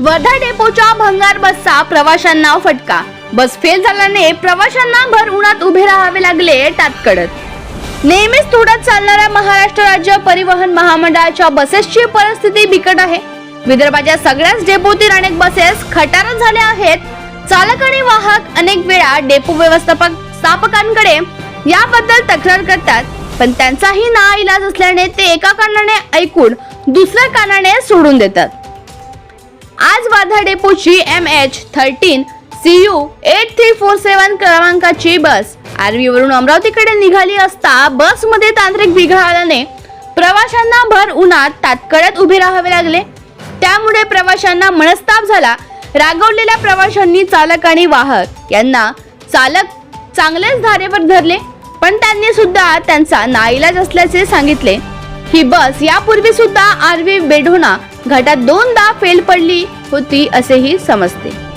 वर्धा डेपोच्या भंगार बसचा प्रवाशांना फटका. बस फेल झाल्याने प्रवाशांना भर उन्हात उभे राहावे लागले टातकडत नेहमीच तोडत चालणाऱ्या महाराष्ट्र राज्य परिवहन महामंडळाच्या बसेसची परिस्थिती बिकट आहे. विदर्भाच्या सगळ्याच डेपोतील अनेक बसेस खटारच झाल्या आहेत. चालक आणि वाहक अनेक वेळा डेपो व्यवस्थापक स्थापकांकडे याबद्दल तक्रार करतात पण त्यांचाही ना इलाज असल्याने ते एका कानाने ऐकून दुसऱ्या कानाने सोडून देतात. आज Wardha डेपोची M H thirteen C U eight three four seven क्रमांकाची बस. आर्वीवरून अमरावतीकडे निघाली असता बसमध्ये तांत्रिक बिघाड आल्याने प्रवाशांना भर उन्हात तात्काळात उभे राहावे लागले. त्यामुळे प्रवाशांना मनस्ताप झाला. रागवलेल्या प्रवाशांनी चालक आणि वाहक यांना चालक चांगलेच धारेवर धरले पण त्यांनी सुद्धा त्यांचा नाईलाज असल्याचे सांगितले. ही बस यापूर्वी सुद्धा आरवी बेढोना घाटात दोनदा फेल पडली. होती असेही समजते.